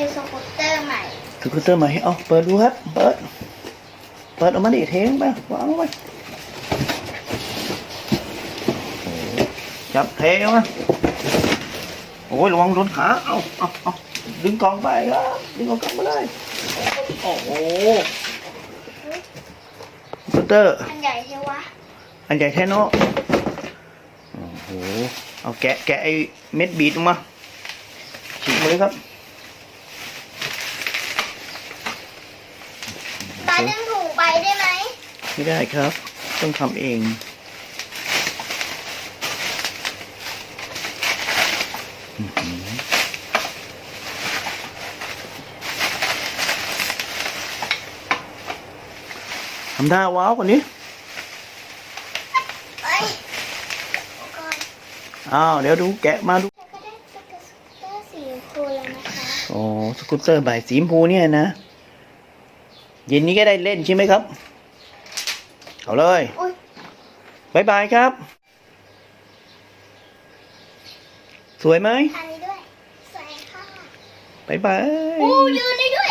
วิวสกูตเตอร์ใหม่สกูตเตอร์ใหม่เอาเปิดดูครับ เปิด เปิดออกมาดิเทงไปวางลงไปโอ้โหจับเทออกมาโอ้ยระวังโดนขาเอาเอาเอาดึงกล่องไปครับดึงกล่องมาเลยโอ้โหสกูตเตอร์ อันใหญ่ใช่วะ อันใหญ่แค่เนาะโอ้โห เอาแกะแกะไอเม็ดบีดออกมาฉีกมือครับ ตาดึงถุงไปได้ไหมไม่ได้ครับ ต้องทำเองอื้อหือทำท่าว้าวกว่านี้ เอ้ยก่อนอ้าว เดี๋ยวดูแกะมาดู แล้วก็ได้สกูตเตอร์สีชมพูแล้วนะคะโอ้สกูตเตอร์ใบสีชมพูเนี่ยนะ เย็นนี้ก็ได้เล่นใช่ไหมครับ เอาเลยอุ้ยบายบายครับ สวยไหมอันนี้ด้วย สวยค่ะบายบาย โอ้ยืนได้ด้วย